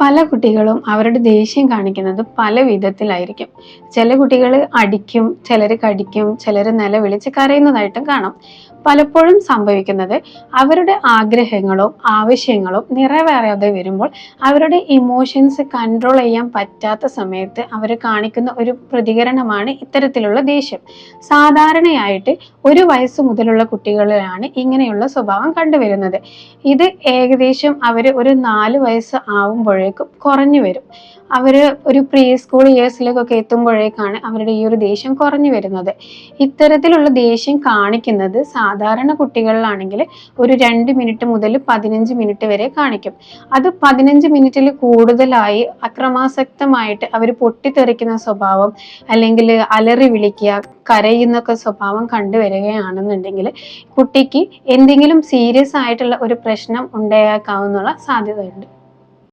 പല കുട്ടികളും അവരുടെ ദേഷ്യം കാണിക്കുന്നത് പല വിധത്തിലായിരിക്കും. ചില കുട്ടികൾ അടിക്കും ചിലർ കടിക്കും ചിലർ നിലവിളിച്ച് കരയുന്നതായിട്ടും കാണാം. പലപ്പോഴും സംഭവിക്കുന്നത് അവരുടെ ആഗ്രഹങ്ങളും ആവശ്യങ്ങളും നിറവേറാതെ വരുമ്പോൾ അവരുടെ ഇമോഷൻസ് കൺട്രോൾ ചെയ്യാൻ പറ്റാത്ത സമയത്ത് അവർ കാണിക്കുന്ന ഒരു പ്രതികരണമാണ് ഇത്തരത്തിലുള്ള ദേഷ്യം. സാധാരണയായിട്ട് ഒരു വയസ്സ് മുതലുള്ള കുട്ടികളിലാണ് ഇങ്ങനെയുള്ള സ്വഭാവം കണ്ടുവരുന്നത്. ഇത് ഏകദേശം അവർ ഒരു നാല് വയസ്സ് ആവുമ്പോഴേക്കും കുറഞ്ഞു വരും. അവർ ഒരു പ്രീ സ്കൂൾ ഇയേഴ്സിലേക്കൊക്കെ എത്തുമ്പോഴേക്കാണ് അവരുടെ ഈ ഒരു ദേഷ്യം കുറഞ്ഞു വരുന്നത്. ഇത്തരത്തിലുള്ള ദേഷ്യം കാണിക്കുന്നത് സാധാരണ കുട്ടികളിലാണെങ്കിൽ ഒരു രണ്ട് മിനിറ്റ് മുതൽ പതിനഞ്ച് മിനിറ്റ് വരെ കാണിക്കും. അത് പതിനഞ്ച് മിനിറ്റിൽ കൂടുതലായി അക്രമാസക്തമായിട്ട് അവർ പൊട്ടിത്തെറിക്കുന്ന സ്വഭാവം അല്ലെങ്കിൽ അലറി വിളിക്കുക കരയുന്നൊക്കെ സ്വഭാവം കണ്ടുവരികയാണെന്നുണ്ടെങ്കിൽ കുട്ടിക്ക് എന്തെങ്കിലും സീരിയസ് ആയിട്ടുള്ള ഒരു പ്രശ്നം ഉണ്ടായേക്കാവുന്നുള്ള സാധ്യതയുണ്ട്.